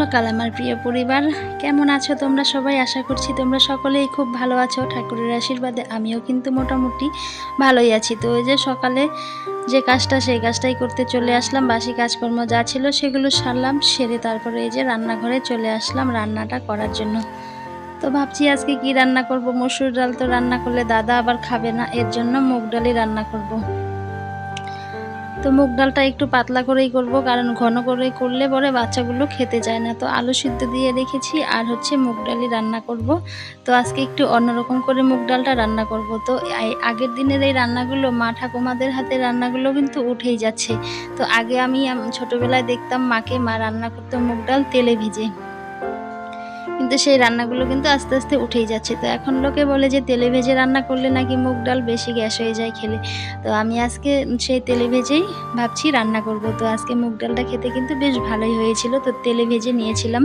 সকাল, আমার প্রিয় পরিবার। কেমন আছো তোমরা সবাই? আশা করছি তোমরা সকলেই খুব ভালো আছো। ঠাকুরের আশীর্বাদে আমিও কিন্তু মোটামুটি ভালোই আছি। তো ওই যে সকালে যে কাজটা, সেই কাজটাই করতে চলে আসলাম। বাসি কাজকর্ম যা ছিল সেগুলো সারলাম, সেরে তারপরে এই যে রান্নাঘরে চলে আসলাম রান্নাটা করার জন্য। তো ভাবছি আজকে কি রান্না করব? মসুর ডাল তো রান্না করলে দাদা আবার খাবে না, এর জন্য মুগ ডালই রান্না করব। তো মুগ ডালটা একটু পাতলা করেই করব, কারণ ঘন করে করলে পরে বাচ্চাগুলো খেতে চায় না। তো আলু সিদ্ধ দিয়ে রেখেছি, আর হচ্ছে মুগ ডালই রান্না করব। তো আজকে একটু অন্যরকম করে মুগ ডালটা রান্না করব। তো আগের দিনের এই রান্নাগুলো মা ঠাকুমাদের হাতে রান্নাগুলো কিন্তু উঠেই যাচ্ছে। তো আগে আম- ছোটবেলায় দেখতাম মাকে মা রান্না করতো মুগ ডাল তেলে ভেজে। কিন্তু সেই রান্নাগুলো কিন্তু আস্তে আস্তে উঠেই যাচ্ছে। তো এখন লোকে বলে যে তেলে ভেজে রান্না করলে নাকি মুগ ডাল বেশি গ্যাস হয়ে যায় খেলে। তো আমি আজকে সেই তেলে ভেজেই ভাবছি রান্না করব। তো আজকে মুগ ডালটা খেতে কিন্তু বেশ ভালোই হয়েছিল। তো তেলে ভেজে নিয়েছিলাম।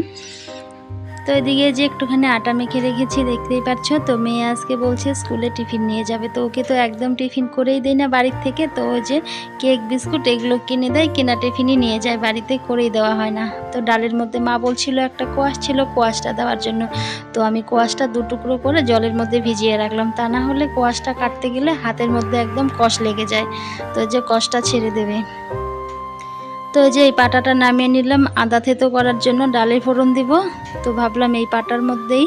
তো এদিকে যে একটুখানি আটা মেখে রেখেছি, দেখতেই পাচ্ছ? তো মেয়ে আজকে বলছে স্কুলে টিফিন নিয়ে যাবে। তো ওকে তো একদম টিফিন করেই দেয় না বাড়ির থেকে। তো ওই যে কেক, বিস্কুট এগুলো কিনে দেয়, কেনা টিফিনই নিয়ে যায়। বাড়িতে করেই দেওয়া হয় না। তো ডালের মধ্যে মা বলছিল একটা কোয়াশ ছিল, কোয়াশটা দেওয়ার জন্য। তো আমি কোয়াশটা দু টুকরো করে জলের মধ্যে ভিজিয়ে রাখলাম। তা না হলে কোয়াশটা কাটতে গেলে হাতের মধ্যে একদম কষ লেগে যায়। তো যে কষটা ছেড়ে দেবে। তো এই যে এই পাটাটা নামিয়ে নিলাম। আদা থেতো করার জন্য ডালে ফোড়ন দিব। তো ভাবলাম এই পাটার মধ্যেই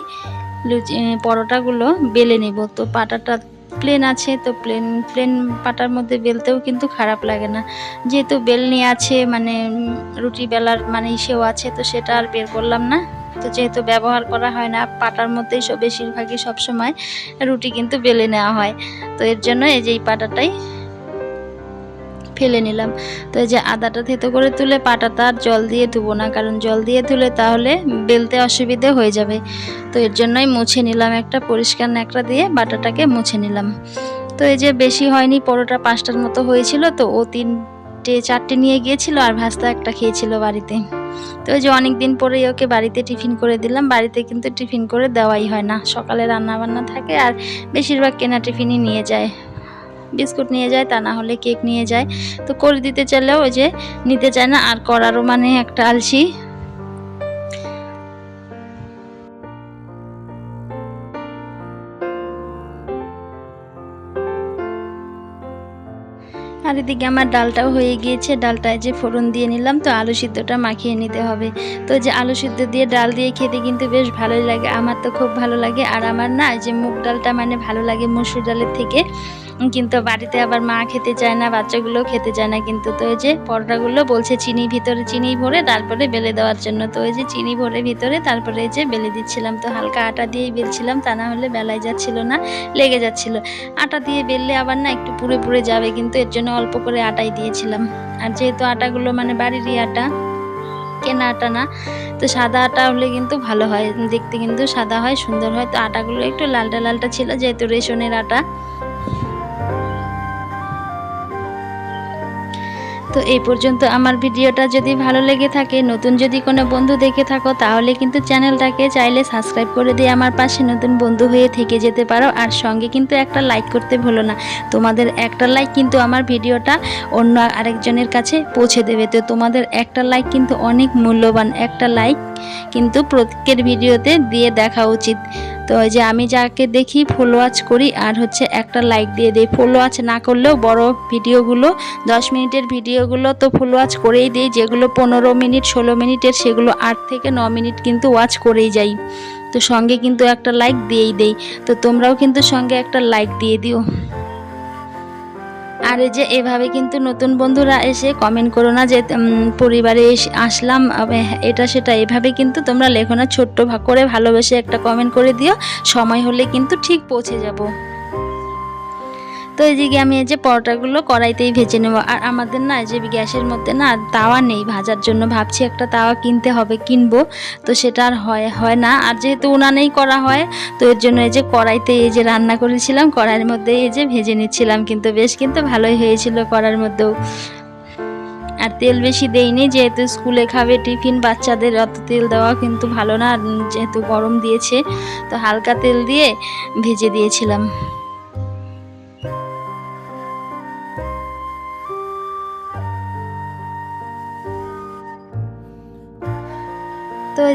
লুচি পরোটাগুলো বেলে নেব। তো পাটাটা প্লেন আছে, তো প্লেন প্লেন পাটার মধ্যে বেলতেও কিন্তু খারাপ লাগে না। যেহেতু বেলনি আছে মানে রুটি বেলার মানে ইসেও আছে, তো সেটা আর বের করলাম না। তো যেহেতু ব্যবহার করা হয় না, পাটার মধ্যেই সব, বেশিরভাগই সবসময় রুটি কিন্তু বেলে নেওয়া হয়। তো এর জন্য এই যে এই পাটাটাই ফেলে নিলাম। তো এই যে আদাটা থেতো করে তুলে পাটাটা আর জল দিয়ে ধুবো না, কারণ জল দিয়ে ধুলে তাহলে বেলতে অসুবিধে হয়ে যাবে। তো এর জন্যই মুছে নিলাম একটা পরিষ্কার ন্যাকড়া দিয়ে, বাটাটাকে মুছে নিলাম। তো এই যে বেশি হয়নি, পরোটা পাঁচটার মতো হয়েছিল তো, ও তিনটে, চারটে নিয়ে গিয়েছিল আর ভাস্তা একটা খেয়েছিল বাড়িতে। তো ওই যে অনেক দিন পরেই ওকে বাড়িতে টিফিন করে দিলাম, বাড়িতে কিন্তু টিফিন করে দেওয়াই হয় না। সকালে রান্না বান্না থাকে আর বেশিরভাগ কেনা টিফিনই নিয়ে যায়। বিস্কুট নিয়ে যায়, তা না হলে কেক নিয়ে যায়। তো করে দিতে চাইলেও ওই যে নিতে চায় না, আর করারও মানে একটা আলসি। আর এদিকে আমার ডালটাও হয়ে গিয়েছে, ডালটায় যে ফোড়ন দিয়ে নিলাম, তো আলু সিদ্ধটা মাখিয়ে নিতে হবে। তো যে আলু সিদ্ধ দিয়ে ডাল দিয়ে খেতে কিন্তু বেশ ভালোই লাগে, আমার তো খুব ভালো লাগে। আর আমার না যে মুগ ডালটা মানে ভালো লাগে মসুর ডালের থেকে। কিন্তু বাড়িতে আবার মা খেতে চায় না, বাচ্চাগুলোও খেতে চায় না। কিন্তু তো ওই যে পরোটাগুলো বলছে চিনি ভিতরে চিনি ভরে তারপরে বেলে দেওয়ার জন্য। তো ওই যে চিনি ভরে ভিতরে তারপরে যে বেলে দিচ্ছিলাম। তো হালকা আটা দিয়েই বেলছিলাম, তা না হলে বেলায় যাচ্ছিল না, লেগে যাচ্ছিল। আটা দিয়ে বেললে আবার না একটু পুড়ে পুড়ে যাবে, কিন্তু এর জন্য অল্প করে আটাই দিয়েছিলাম। আর যেহেতু আটাগুলো মানে বাড়িরই আটা, কেনা আটা না, তো সাদা আটা হলে কিন্তু ভালো হয়। দেখতে কিন্তু সাদা হয়, সুন্দর হয়। তো আটাগুলো একটু লালটা লালটা ছিল, যেহেতু রেশনের আটা। তো এই পর্যন্ত আমার ভিডিওটা যদি ভালো লেগে থাকে, নতুন যদি কোনো বন্ধু দেখে থাকো, তাহলে কিন্তু চ্যানেলটাকে চাইলে সাবস্ক্রাইব করে দিয়ে আমার পাশে নতুন বন্ধু হয়ে থেকে যেতে পারো। আর সঙ্গে কিন্তু একটা লাইক করতে ভুলো না। তোমাদের একটা লাইক কিন্তু আমার ভিডিওটা অন্য আরেকজনের কাছে পৌঁছে দেবে। তো তোমাদের একটা লাইক কিন্তু অনেক মূল্যবান। একটা লাইক কিন্তু প্রত্যেকের ভিডিওতে দিয়ে দেখা উচিত। তো ওই যে আমি যাকে দেখি ফলো ওয়াচ করি আর হচ্ছে একটা লাইক দিয়ে দিই। ফলো ওয়াচ না করলেও বড় ভিডিওগুলো, দশ মিনিটের ভিডিওগুলো তো ফুল ওয়াচ করেই দিই, যেগুলো পনেরো মিনিট, ষোলো মিনিটের সেগুলো আট থেকে ন মিনিট কিন্তু ওয়াচ করেই যাই। তো সঙ্গে কিন্তু একটা লাইক দিয়েই দেই। তো তোমরাও কিন্তু সঙ্গে একটা লাইক দিয়ে দিও। আর যে এভাবে কিন্তু নতুন বন্ধুরা এসে কমেন্ট করো না যে পরিবারে আসলাম এটা সেটা। এভাবে কিন্তু তোমরা লেখো না, ছোট্ট করে ভালোবেসে একটা কমেন্ট করে দিও। সময় হলে কিন্তু ঠিক পৌঁছে যাব। তো এদিকে আমি এই যে পরোটাগুলো কড়াইতেই ভেজে নেব। আর আমাদের না যে গ্যাসের মধ্যে না তাওয়া নেই, ভাজার জন্য ভাবছি একটা তাওয়া কিনতে হবে, কিনবো। তো সেটা আর হয় হয় না। আর যেহেতু উনানেই করা হয়, তো এর জন্য এই যে কড়াইতে এই যে রান্না করেছিলাম, কড়াইয়ের মধ্যে এই যে ভেজে নিচ্ছিলাম। কিন্তু বেশ কিন্তু ভালোই হয়েছিল কড়ার মধ্যেও। আর তেল বেশি দেইনি, যেহেতু স্কুলে খাবে টিফিন, বাচ্চাদের অত তেল দেওয়া কিন্তু ভালো না। যেহেতু গরম দিয়েছে, তো হালকা তেল দিয়ে ভেজে দিয়েছিলাম।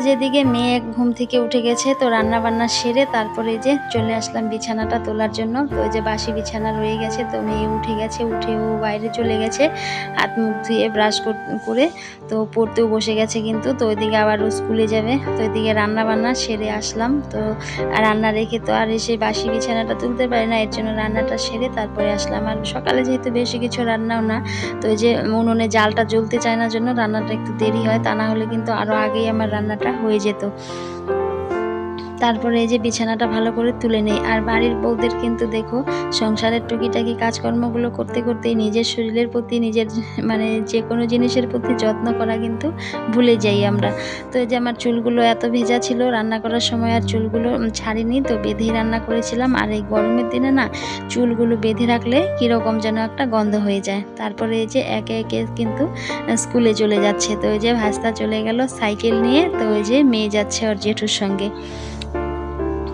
যেদিকে মেয়ে ঘুম থেকে উঠে গেছে, তো রান্না বান্না সেরে তারপরে যে চলে আসলাম বিছানাটা তোলার জন্য। তো যে বাসি বিছানা রয়ে গেছে, তো মেয়ে উঠে গেছে, উঠে ও বাইরে চলে গেছে, হাত মুখ ধুয়ে ব্রাশ করে তো পড়তেও বসে গেছে কিন্তু, তো ওইদিকে আবার ও স্কুলে যাবে। তো ওইদিকে রান্না বান্না সেরে আসলাম। তো রান্না রেখে তো আর এসে বাসি বিছানাটা তুলতে পারি না, এর জন্য রান্নাটা সেরে তারপরে আসলাম। আর সকালে যেহেতু বেশি কিছু রান্নাও না, তো ওই যে উনুনে জালটা জ্বলতে চায় না, জন্য রান্নাটা একটু দেরি হয়, তা না হলে কিন্তু আরও আগেই আমার রান্নাটা হয়ে যেত। তারপরে এই যে বিছানাটা ভালো করে তুলে নেই। আর বাড়ির বউদের কিন্তু দেখো, সংসারের টুকিটাকি কাজকর্মগুলো করতে করতে নিজের শরীরের প্রতি, নিজের মানে যে কোনো জিনিসের প্রতি যত্ন করা কিন্তু ভুলে যাই আমরা। তো এই যে আমার চুলগুলো এত ভেজা ছিল, রান্না করার সময় আর চুলগুলো ছাড়িনি, তো বেঁধেই রান্না করেছিলাম। আর এই গরমের দিনে না, চুলগুলো বেঁধে রাখলে কীরকম যেন একটা গন্ধ হয়ে যায়। তারপরে এই যে একে একে কিন্তু স্কুলে চলে যাচ্ছে। তো ওই যে ভাস্তা চলে গেল সাইকেল নিয়ে, তো ওই যে মেয়ে যাচ্ছে ওর জেঠুর সঙ্গে।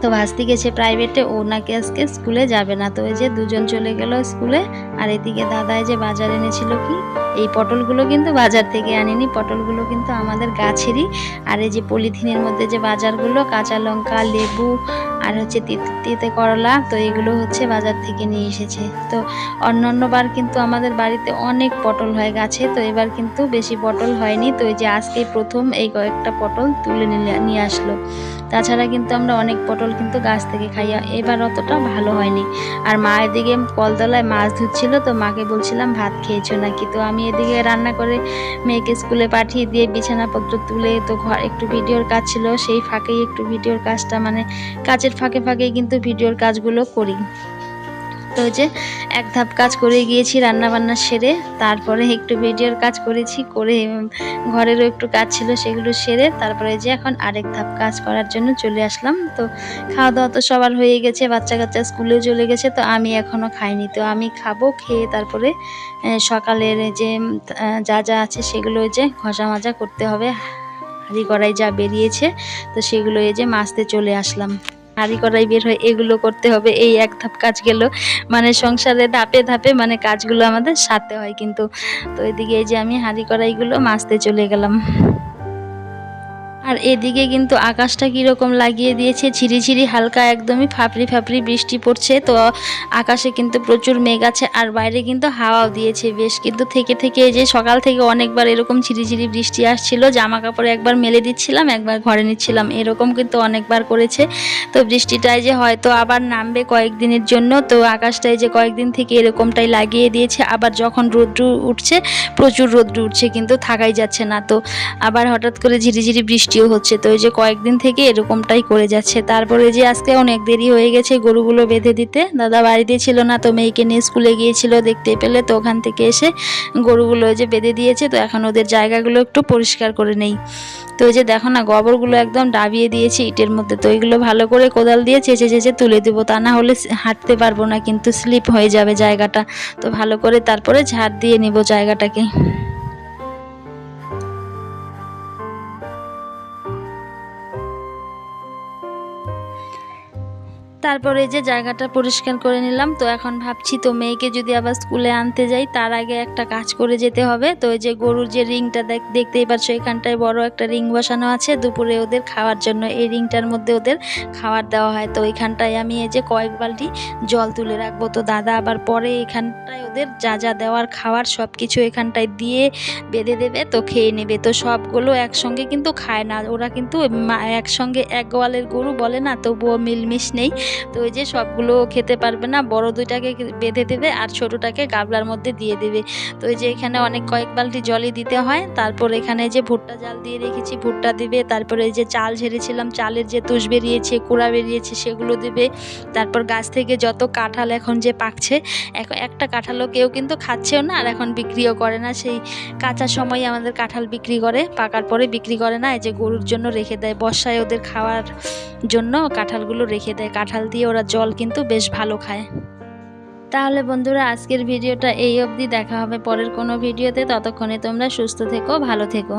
তো ভাস্তি গেছে প্রাইভেটে ও নাকি আজকে স্কুলে যাবে না। তো ওই যে দুজন চলে গেল স্কুলে, আর এদিকে দাদাই যে বাজার এনেছিল কি, এই পটলগুলো কিন্তু বাজার থেকে আনিনি, পটলগুলো কিন্তু আমাদের গাছেরই। আর এই যে পলিথিনের মধ্যে যে বাজারগুলো, কাঁচা লঙ্কা, লেবু, আর হচ্ছে তিতে করলা, তো এগুলো হচ্ছে বাজার থেকে নিয়ে এসেছে। তো অন্য অন্যবার কিন্তু আমাদের বাড়িতে অনেক পটল হয় গাছে, তো এবার কিন্তু বেশি পটল হয়নি। তো এই যে আজকে প্রথম এই কয়েকটা পটল তুলে নিয়ে আসলো। তাছাড়া কিন্তু আমরা অনেক পটল কিন্তু গাছ থেকে খাইয়া এবার অতটা ভালো হয়নি। আর মা এদিকে কলতলায় মাছ ধুচ্ছিল তো মাকে বলছিলাম, ভাত খেয়েছো নাকি? তো আমি এদিকে রান্না করে মেয়েকে স্কুলে পাঠিয়ে দিয়ে বিছানাপত্র তুলে তো ঘর একটু ভিডিওর কাজ ছিল, সেই ফাঁকেই একটু ভিডিওর কাজটা মানে কাজের ফাঁকে ফাঁকেই কিন্তু ভিডিওর কাজগুলো করি। তো যে এক ধাপ কাজ করে গিয়েছি রান্না বান্না সেরে, তারপরে একটু ভিডিওর কাজ করেছি, করে ঘরেরও একটু কাজ ছিল সেগুলো সেরে, তারপরে যে এখন আরেক ধাপ কাজ করার জন্য চলে আসলাম। তো খাওয়া দাওয়া তো সবার হয়ে গেছে বাচ্চা কাচ্চা স্কুলেও চলে গেছে, তো আমি এখনও খাইনি। তো আমি খাব, খেয়ে তারপরে সকালের যে যা যা আছে সেগুলো যে ঘষা মাজা করতে হবে। হাঁড়ি কড়াই যা বেরিয়েছে, তো সেগুলো এই যে মাছতে চলে আসলাম। হাঁড়ি করাই বের হয়, এগুলো করতে হবে, এই এক ধাপ কাজ গেল। মানে সংসারে ধাপে ধাপে মানে কাজগুলো আমাদের সাথে হয় কিন্তু। তো এদিকে এই যে আমি হাঁড়ি করাইগুলো মাছতে চলে গেলাম। আর এদিকে কিন্তু আকাশটা কীরকম লাগিয়ে দিয়েছে ঝিরিঝিরি হালকা একদমই ফাপড়ি ফাপড়ি বৃষ্টি পড়ছে। তো আকাশে কিন্তু প্রচুর মেঘ আছে আর বাইরে কিন্তু হাওয়াও দিয়েছে। বেশ কিন্তু থেকে থেকে যে সকাল থেকে অনেকবার এরকম ঝিরিঝিরি বৃষ্টি আসছিল জামা কাপড় একবার মেলে দিচ্ছিলাম, একবার ঘরে নিচ্ছিলাম। এরকম কিন্তু অনেকবার করেছে। তো বৃষ্টিটাই যে হয়তো আবার নামবে কয়েকদিনের জন্য, তো আকাশটাই যে কয়েকদিন থেকে এরকমটাই লাগিয়ে দিয়েছে। আবার যখন রোদ্রু উঠছে, প্রচুর রোদ্রু উঠছে, কিন্তু থাকাই যাচ্ছে না। তো আবার হঠাৎ করে ঝিরিঝিরি বৃষ্টি বৃষ্টিও হচ্ছে। তো ওই যে কয়েকদিন থেকে এরকমটাই করে যাচ্ছে। তারপরে যে আজকে অনেক দেরি হয়ে গেছে গরুগুলো বেঁধে দিতে। দাদা বাড়িতে ছিল না তো মেয়েকে নিয়ে স্কুলে গিয়েছিল, দেখতে পেলে তো ওখান থেকে এসে গরুগুলো যে বেঁধে দিয়েছে। তো এখন ওদের জায়গাগুলো একটু পরিষ্কার করে নেই। তো ওই যে দেখো না, গোবরগুলো একদম ডাবিয়ে দিয়েছে ইটের মধ্যে। তো ওইগুলো ভালো করে কোদাল দিয়ে চেঁচে চেঁচে তুলে দেবো। তা না হলে হাঁটতে পারব না, কিন্তু স্লিপ হয়ে যাবে জায়গাটা। তো ভালো করে তারপরে ঝাড় দিয়ে নিব জায়গাটাকে। তারপরে যে জায়গাটা পরিষ্কার করে নিলাম, তো এখন ভাবছি তো মেয়েকে যদি আবার স্কুলে আনতে যাই, তার আগে একটা কাজ করে যেতে হবে। তো ওই যে গরুর যে রিংটা দেখতেই পাচ্ছ, এখানটায় বড় একটা রিং বসানো আছে। দুপুরে ওদের খাওয়ার জন্য এই রিংটার মধ্যে ওদের খাবার দেওয়া হয়। তো এখানটায় আমি এই যে কয়েক বালতি জল তুলে রাখব। তো দাদা আবার পরে এখানটায় ওদের যা যা দেওয়ার খাওয়ার সব কিছু এখানটায় দিয়ে বেঁধে দেবে, তো খেয়ে নেবে। তো সবগুলো একসঙ্গে কিন্তু খায় না। ওরা কিন্তু একসঙ্গে এক গোয়ালের গরু বলে না, তবুও মিলমিশ নেই। তো ওই যে সবগুলো খেতে পারবে না, বড় দুইটাকে বেঁধে দেবে আর ছোটোটাকে গাবলার মধ্যে দিয়ে দেবে। তো ওই যে এখানে অনেক কয়েক বালতি জলই দিতে হয়, তারপর এখানে যে ভুট্টা জাল দিয়ে রেখেছি ভুট্টা দিবে, তারপরে যে চাল ঝেড়েছিলাম, চালের যে তুষ বেরিয়েছে, কুড়া বেরিয়েছে, সেগুলো দেবে। তারপর গাছ থেকে যত কাঁঠাল এখন যে পাকছে এখন একটা কাঁঠালও কেউ কিন্তু খাচ্ছেও না, আর এখন বিক্রিও করে না। সেই কাঁচা সময় আমাদের কাঁঠাল বিক্রি করে, পাকার পরে বিক্রি করে না, এই যে গরুর জন্য রেখে দেয়, বর্ষায় ওদের খাওয়ার জন্য কাঁঠালগুলো রেখে দেয়। কাঁঠাল দিয়ে ওরা জল কিন্তু বেশ ভালো খায়। তাহলে বন্ধুরা, আজকের ভিডিওটা এই অবধি। দেখা হবে পরের কোনো ভিডিওতে। ততক্ষণে তোমরা সুস্থ থেকো, ভালো থেকো।